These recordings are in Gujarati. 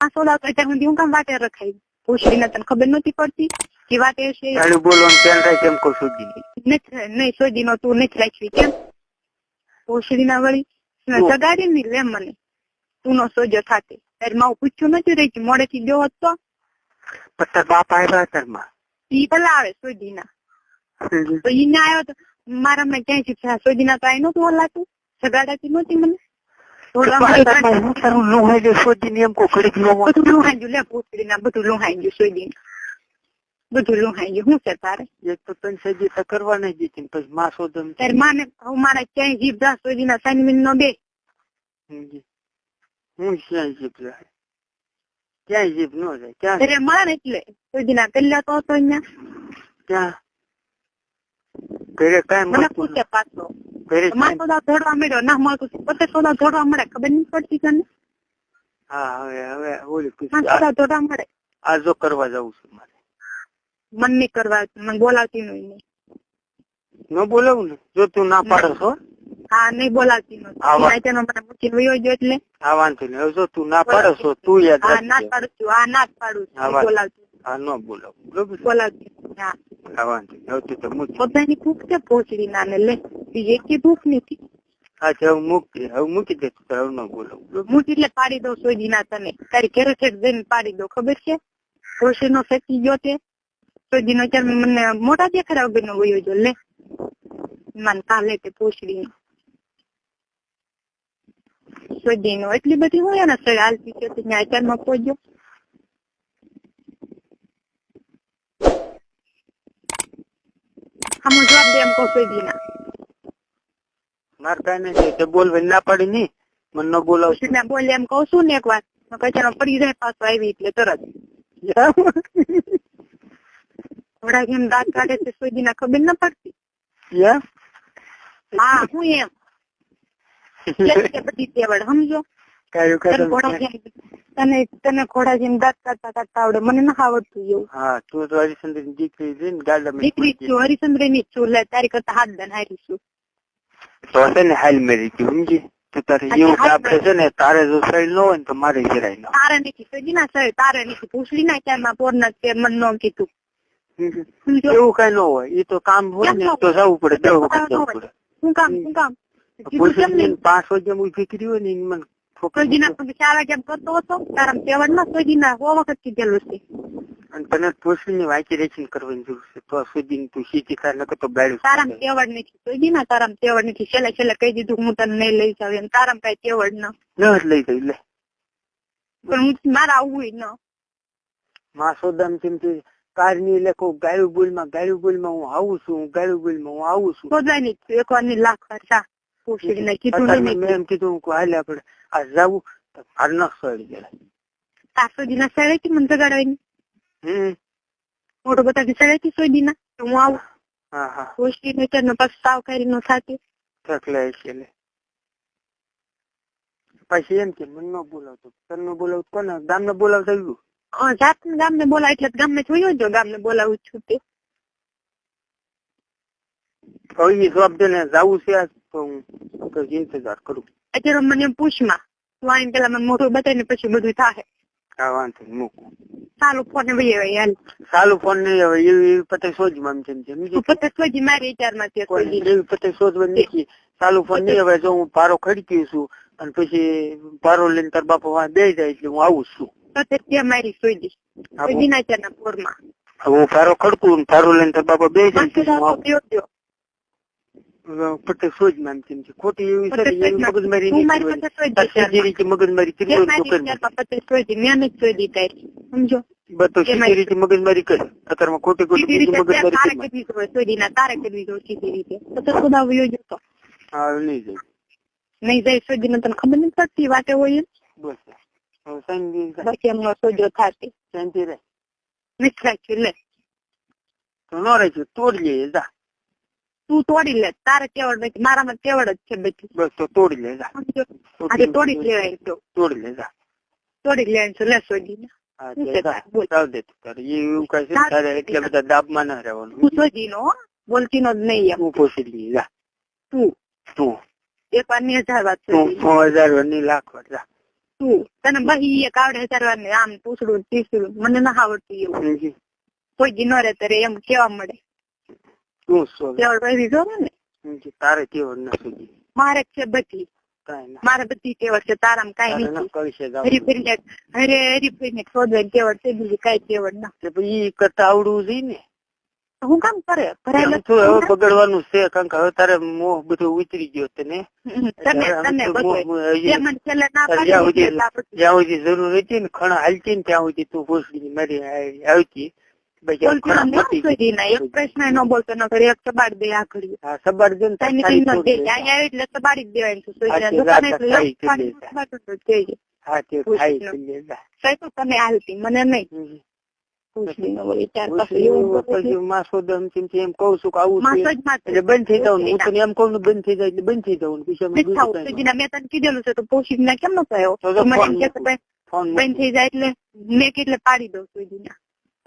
આ સોદા કરતા હું સુધી હું કામ વાટે રખાઈ. પૂછીને તને ખબર નથી પડતી કે વાટે છે? તારું બોલો ધ્યાન રાખ કેમ કો સુધી. નથી નહીં સુધી નો તું નથી રાખવી કેમ? પૂછડી ના વળી સગાડી ની લે મને. તું નો સોજો થાતે. તારે માવું પૂછ્યું નથી રહી કે મોડે થી દેવો તો? તાર બાપ આવ્યા તારમાં ઈ પેલા આવે સોજી ના તો ઈ ના આવ્યો તો મારા મેં ક્યાંય શીખ્યા ના તો આઈ નતું હલાતું. સગાડાતી નહોતી મને. તારું લુહાઈ દે શોધી ને એમ કહું ઘડીક નો. બધું લુહાઈ ગયું લે પૂછડી ના બધું લુહાઈ ગયું સોજી બધું લુહાઈ ગયું શું છે તારે એક તો તને સજી તો કરવા નહીં ને પછી માં શોધમ તારે માને હું મારા ક્યાંય જીભ જા સોજી ના સાઈન નો બે હું ક્યાંય જીભ જાય ક્યાંય જીભ નો જાય ક્યાં અરે માર એટલે સોજી કલ્યા તો હતો અહીંયા ક્યાં ઘરે કાંઈ મને પૂછે પાછો નથી. ઘરે માર કાંઈ- સોદા ધોડવા મળ્યો ના મળતું પોતે સોદા ધોડવા મળે ખબર નહીં પડતી તને? હા હવે હવે ઓલી સોદા ધોડવા મળે. આ આ જો કરવા જવું છું મારે. મન નહીં કરવા મને બોલાવતી નહીં. ન બોલાવું ને? જો તું ના પાડો છો? હા નહીં બોલાવતી નથી તેનો મને મૂકીને વયો ગયો એટલે. હા વાંધો નહીં. હવે જો તું ના પાડો છો તું યાદ હા ના પાડું છું હા ના પાડું છું બોલાવતી હા ન બોલાવું? બોલાવતી હા. હા વાંધો નહીં. હવે તું તો મૂકી બધાની ભૂખ છે પહોંચડી નાને લે. બીજી એકેય ભૂખ નથી અચ્છા હવે મૂકી હવે મૂકી દે હવે ન બરોબર? એટલે પાડી દઉં ના તને. તારી ઘરે જઈને પાડી દઉં ખબર છે? રોશી નો ફેંકી ગયો તે સોજી નો અત્યારે મને મોટા દેખાડા વગર નો જો લે. મને કાલે તે પૂછડી. સોજી નો એટલી બધી હોય ને સર હાલતી છે માં પહોંચ્યો. હમ જવાબ દે એમ કહો સોજી ના મારે કાંઈ નહીં તે બોલવાની ના પાડી નહીં મને ન બોલાવ ને બોલે એમ કહું છું ને એક વાર કચારો પડી જાય પાછો આવી એટલે તરત. થોડા કેમ દાંત કાઢે છે સુધી ના ખબર ના પડતી. હા હું એમ. બધી દેવડ સમજો? તને તને જેમ દાંત કાઢતા કાઢતા આવડે. મને ના આવડતું એવું. હા તું તો હરિચંદ્રની દીકરી છે ને ગાડામાં દીકરી છું હરિચંદ્રની છું. તારી કરતા હાથ દન હારી છું. તો હશે ને હાલ મેરી ગયું સમજી તો તારે એવું આપડે છે ને તારે જો સહી ન હોય ને તો મારે જરાય ન તારે નથી સજી ના સર તારે નથી. પૂછલી ના ક્યારમાં પોર ના તે મન નો કીધું એવું કઈ ન હોય. એ તો કામ હોય ને તો જવું પડે બે વખત જવું પડે. શું કામ શું કામ? પાંચ વાગે કરી હોય ને મને ઠોકર સોજી ચાર વાગ્યા કરતો હતો તારા તેવડ ના સોજી ના સો વખત કીધેલું છે. અને તને પોલીસની વાંચી રેચી કરવાની જરૂર છે. તો સુધી તું શીખી થાય નકર તો ગાડ્યું તારામ તેવડ નથી. સોજી ના તારામ તેવડ નથી. છેલ્લે છેલ્લે કહી દીધું હું તને નહીં લઈ જાવ એમ તારામ કઈ તેવડ ન. ન લઈ જઈ લે. પણ હું મારે આવવું ન. માં સોદામ તેમ તે કારની ગાયું બોલમાં ગાયું બોલમાં હું આવું છું હું ગાયું બોલમાં હું આવું છું. બધા ની એક વારની લાખ વાર સા ને કીધું મેં એમ કીધું હું હાલે આપડે આ જાવું. તો હાર ન સળી ગયા તાર સોજી ના સળે કે મને જગાડવાય નહીં હમ. મોટો બધા સળે છે સોજી ના. હું આવું. હા હા. પૂછડી ને તેનો પછી સાવ કરી નો થાતી છે લે. પછી એમ કે મને ન બોલાવતો. તને ન બોલાવતો કોને? ગામ ને બોલાવતા આવ્યું? જાત ગામ ને બોલાવ એટલે ગામ ને જોયો જો ગામ ને બોલાવું છું તે જવાબ દે ને જાવું છે તો હું ઇંતજાર કરું. અત્યારે મને એમ પૂછમાં. તું આઈને પેલા મને મોટું બતાવીને પછી બધું થાય હા વાંધો મૂકું. સારું ફોન વહી હાલ સાલું ફોન નહીં હવે એવી એવી પતે શોધમાં એમ છે સમજી તું પોતે સોજી મારી વિચારમાં તે કોઈ સોજી એવી પતે શોધવા નથી સાલુ ફોન નહીં હવે જો હું પારો ખડકી છું અને પછી પારો લઈને તાર બાપા વાં બે જાય એટલે હું આવું છું. તો મારી સોજી હા, સોજી ના પોરમાં. હવે હું પારો ખડકું પારો લઈને તાર બાપા બે જાય એટલે હું આવું પયો પયો પતે શોધમાં એમ તેમ છે ખોટી એવી છે પતે ને એવી શોધમાં. મગજમારી તું નહીં મારી કરવાની. પાસે સોજી તાર વિચારમાં. સીધી રીતે મગજમારી કરી તે હોય તો મારી કરી વિચારમાં પતે સોજી મેં જ સોજી તારી સમજો બધું તે સીધી મારી- રીતે મગજમારી કરી અત્યારમાં ખોટી ખોટી સીધી બીજી રીતે તે તારે મગજમારી કરી કરવી જોઈએ સોજી ના તારે કરવી જોઈએ સીધી રીતે તો તો ખુદા વયો જતો હા નહીં જાય નહીં જાય સોજી ને તને ખબર નથી પડતી વાતે હોય એમ. બસ હવે શાંતિ બાકી એમનો સોજો થાતી શાંતિ રહે નથી રાખ્યું લે તો ન રહેજો તોડી લઈએ જા તું તોડી લે તારે કેવડ નથી મારામાં કેવડ જ છે બધી બસ તો તોડી લે જા. આજે તોડી લેવાય તો. તોડી લે જા. તોડી લે છે ના સોજી મને ના આવડતી એવું. કોઈ દી નો રે તારે એમ કેવા મળે? તેવડ જો ને? તારે કેવડ ન મારે છે બધી. મારે બધી કેવડ છે તારામ કઈ નથી. જાવ. હરી શોધવાની કેવડ છે બીજી કાંઈ કેવડ ના. ઈ કરતા આવડવું જોઈએ ને. હું કામ કરે? ભરાયેલા તો હવે બગડવાનું છે કારણ કે હવે તારે મોહ બધું ઉતરી ગયો તને જ્યાં સુધી જરૂર હતી ને ખણા હાલતી ને ત્યાં સુધી તું પૂછડી મારી આવતી. સુધી એક પ્રશ્ન ય બોલતો ન કરી એક સબાડ દે આ ઘડી ન દે. અહીંયા આવે એટલે સબાડી જ સોયના તે દુકાને એટલે ખાઈ એક પાણી પી સબાડું તો થઈ જાય. હા તે પૂછડી ખાઈ ન. પી લેતા. કઈ તો તને હાલતી મને નહીં. બધું થઈ જવાનું હું તને એમ કહું બંધ થઈ જાય એટલે મેં કેટલે પાડી દઉં સુધીના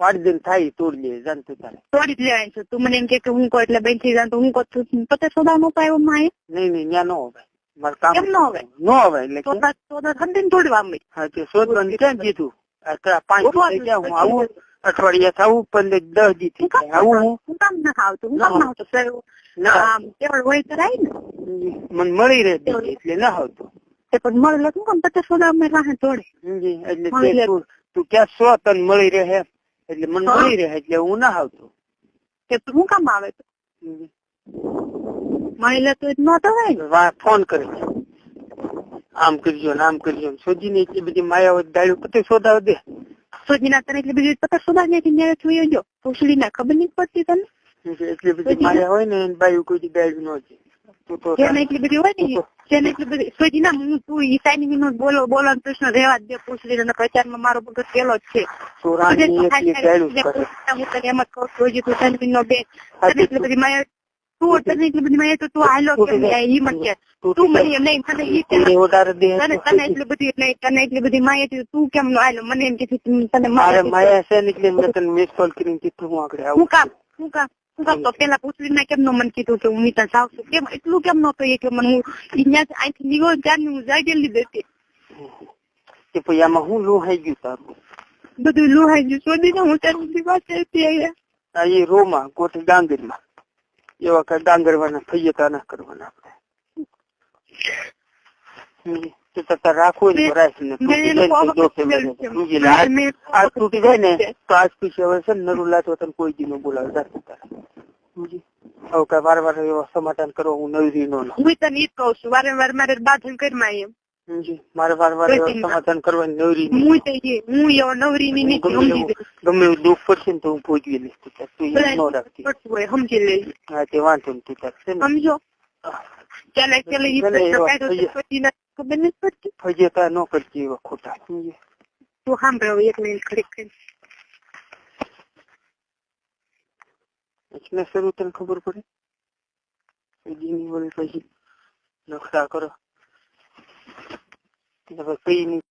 પાડી દે થાય તોડી લે જાણતું તારે. તોડી જ લેવાની છું. તું મને એમ કે કે હું કો એટલે બંધ થઈ જાય તો હું કો છું. પતે સોદા નો પાયો માય નહીં નહીં ન્યા નો હોય મારે કામ કેમ નો હોય? નો હોય એટલે સોદા સોદા ખંડીને તોડવા માંડી. હા તે શોધવાનું ક્યાં કીધું? આ પાંચ થઈ ગયા હું આવું અઠવાડિયા થવું પંદર દસ દી થઈ ગયા. આવું હું કામ ના આવતું? હું કામ ના આવતું? ના. આમ તેવડ હોય તો રાય ને. મને મળી રહે એટલે ના આવતું. તે પણ મળે લખું કામ? પચાસ સોદા અમે રાહે તોડે. એટલે તે. તું તું ક્યાં સો તન મળી રહે એમ. એટલે મને. મળી રહે એટલે હું ના આવતો. કે પણ શું કામ આવે તો? મળી લે તો ન તો હોય ફોન કરે છે. આમ કરજો ને આમ કરજો ને. શોધીને એટલી બધી માયાવત દાડ્યું પતે શોધાવ દે. સોજીના તને એટલી બધી પચાસ સોદા ને ન્યાય જોયો જો. પૂછડી ના ખબર નહીં પડતી તને? એટલી બધી માયા હોય ને બાયું કોઈ દાડ્યું ન હોય. તું તો એટલી બધી હોય ને જેને એટલી બધી. સોજી ના હું તું ઈસાની નો બોલો બોલો પ્રશ્ન રહેવા દે પૂછડી ને પ્રચારમાં મારો બગડ પેલો જ છે. હું તને એમ જ કહું હજી તું તને નો બે તને એટલી બધી માયા તું તને એટલી બધી માયા તો તું હાલો કે ઈ મત કે. તું મને એમ નહીં તને ઈ તને તને એટલી બધી નહીં તને એટલી બધી માયા તું કેમ નો હાલો? મને એમ કે તું તને મારે માયા છે. ને એટલે મેં તને મિસ કોલ કરીને કીધું હું આગળ આવું હું કામ હું કામ તો પેલા પૂછલી ના કેમ નો મને કીધું કે હું ત્યાં જાઉં છું કેમ એટલું કેમ નો કહીએ કે મને હું અહીંયા અહીંથી નીકળો ત્યારની હું જાઈ ગયેલી દેતી કે પછી આમાં હું લોહાઈ ગયું તારું બધું લોહાઈ ગયું શોધીને હું ત્યાંની પાસે છે અહીંયા એ રોમાં કોઠી ડાંગરમાં એવા કઈ ડાંગરવાના જતા ના કરવાના આપણે. તો તો રાખવું હોય ને તૂટી જાય તો. આજ- પછી હવે છે ને નરું લાતો તને કોઈ દી ન બોલાવે જાતું તારે? હવે કઈ વાર વાર એવા સમાધાન કરવા હું નવરી નો લઉં. હું તને ઈ કહું છું વારંવાર મારે બાધન કરીમાં એમ? મારે વાર વાર સમાધાન કરવાની નવરી હું તો હું એવો નવરી ની નીતિ ગમે એવું દુઃખ પડશે ને તો હું પહોંચવી લઈશ તું તાર. તું ન રાખતી સમજી લેજે હા તે વાંધો નહીં તું તાર સમજો ચાલે ચાલે ઈ પ્રશ્ન તો ખબર નથી પડતી ફજેતા ન કરતી એવા ખોટા? તું સાંભળો એક મિનિટ ખરી ખરી એટલે શરૂ તને ખબર પડે દીની વળી પછી નખરા કરો કઈ નહીં